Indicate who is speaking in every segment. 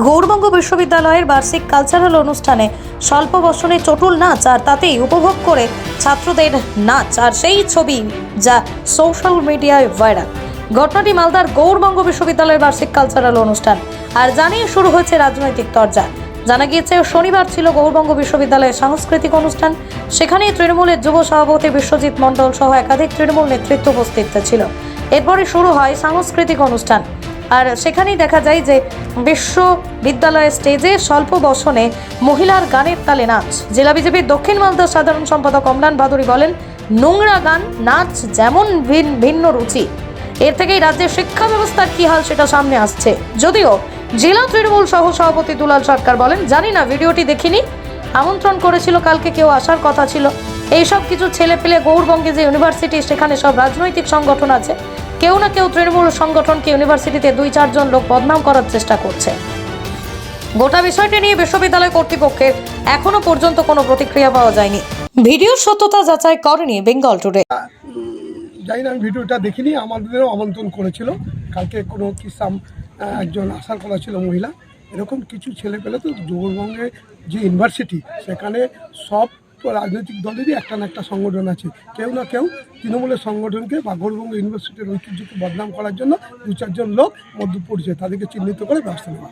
Speaker 1: গৌরবঙ্গ বিশ্ববিদ্যালয়ের বার্ষিক কালচারাল অনুষ্ঠানে স্বল্প বসনে চটুল নাচ আর তাতেই উপভোগ করে ছাত্রদের নাচ। আর সেই ছবি যা সোশ্যাল মিডিয়ায় ভাইরাল ঘটনাটি মালদার গৌরবঙ্গ বিশ্ববিদ্যালয়ের বার্ষিক কালচারাল অনুষ্ঠান। আর জানিয়ে শুরু হয়েছে রাজনৈতিক তরজা। জানা গিয়েছে, শনিবার ছিল গৌরবঙ্গ বিশ্ববিদ্যালয়ের সাংস্কৃতিক অনুষ্ঠান। সেখানেই তৃণমূলের যুব সভাপতি বিশ্বজিৎ মণ্ডল সহ একাধিক তৃণমূল নেতৃত্ব উপস্থিত ছিল। এরপরে শুরু হয় সাংস্কৃতিক অনুষ্ঠান। আর সেখানেই দেখা যায় যে বিশ্ববিদ্যালয়ের স্টেজে স্বল্প বসনে মহিলার গানের তালে নাচ। জেলা বিজেপির দক্ষিণ মালদার সাধারণ সম্পাদক অমলান ভাদুরী বলেন, নোংরা গান, নাচ যেমন ভিন- ভিন্ন রুচি, এর থেকেই রাজ্যের শিক্ষা ব্যবস্থার কি হাল সেটা সামনে আসছে। যদিও জেলা তৃণমূল সহ সভাপতি দুলাল সরকার বলেন, জানি না, ভিডিওটি দেখিনি, আমন্ত্রণ করেছিল, কালকে কেউ আসার কথা ছিল। এইসব কিছু ছেলে পেলে গৌরবঙ্গে যে ইউনিভার্সিটি, সেখানে সব রাজনৈতিক সংগঠন আছে কেউ না কেউ তৃণমূল সংগঠনকে ইউনিভার্সিটিতে দুই চারজন লোক বদনাম করার চেষ্টা করছে। গোটা বিষয়টি নিয়ে বিশ্ববিদ্যালয় কর্তৃপক্ষের এখনও পর্যন্ত কোনো প্রতিক্রিয়া পাওয়া যায়নি। ভিডিওর সত্যতা যাচাই করেনি বেঙ্গল টুডে।
Speaker 2: জানি না, আমি ভিডিওটা দেখিনি, আমাদেরও আমন্ত্রণ করেছিল। কালকে কোনো কিসাম একজন আসার কথা ছিল মহিলা। এরকম কিছু ছেলে পেলে তো জোরবঙ্গে যে ইউনিভার্সিটি, সেখানে সব রাজনৈতিক দলেরই একটা না একটা সংগঠন আছে। কেউ না কেউ তৃণমূলের সংগঠনকে বা গৌরবঙ্গ ইউনিভার্সিটির ঐতিহ্যকে বদনাম করার জন্য দু চারজন লোক মধ্য পড়ছে তাদেরকে চিহ্নিত করে ব্যবস্থা নেওয়া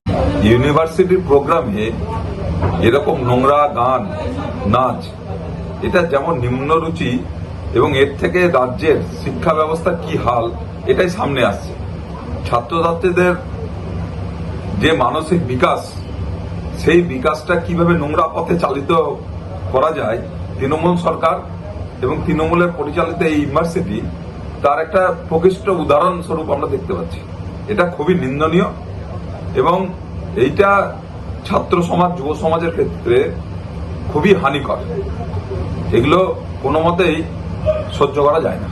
Speaker 3: ইউনিভার্সিটির প্রোগ্রামে এরকম নোংরা গান, নাচ, এটা যেমন নিম্নরুচি এবং এর থেকে রাজ্যের শিক্ষা ব্যবস্থা কি হাল, এটাই সামনে আসছে। ছাত্রছাত্রীদের যে মানসিক বিকাশ, সেই বিকাশটা কীভাবে নোংরা পথে চালিত করা যায়, তৃণমূল সরকার এবং তৃণমূলের পরিচালিত এই ইউনিভার্সিটি তার একটা প্রকৃষ্ট উদাহরণস্বরূপ আমরা দেখতে পাচ্ছি। এটা খুবই নিন্দনীয় এবং এইটা ছাত্র সমাজ, যুব সমাজের ক্ষেত্রে খুবই হানিকর। এগুলো কোনো মতেই সহ্য করা যায় না।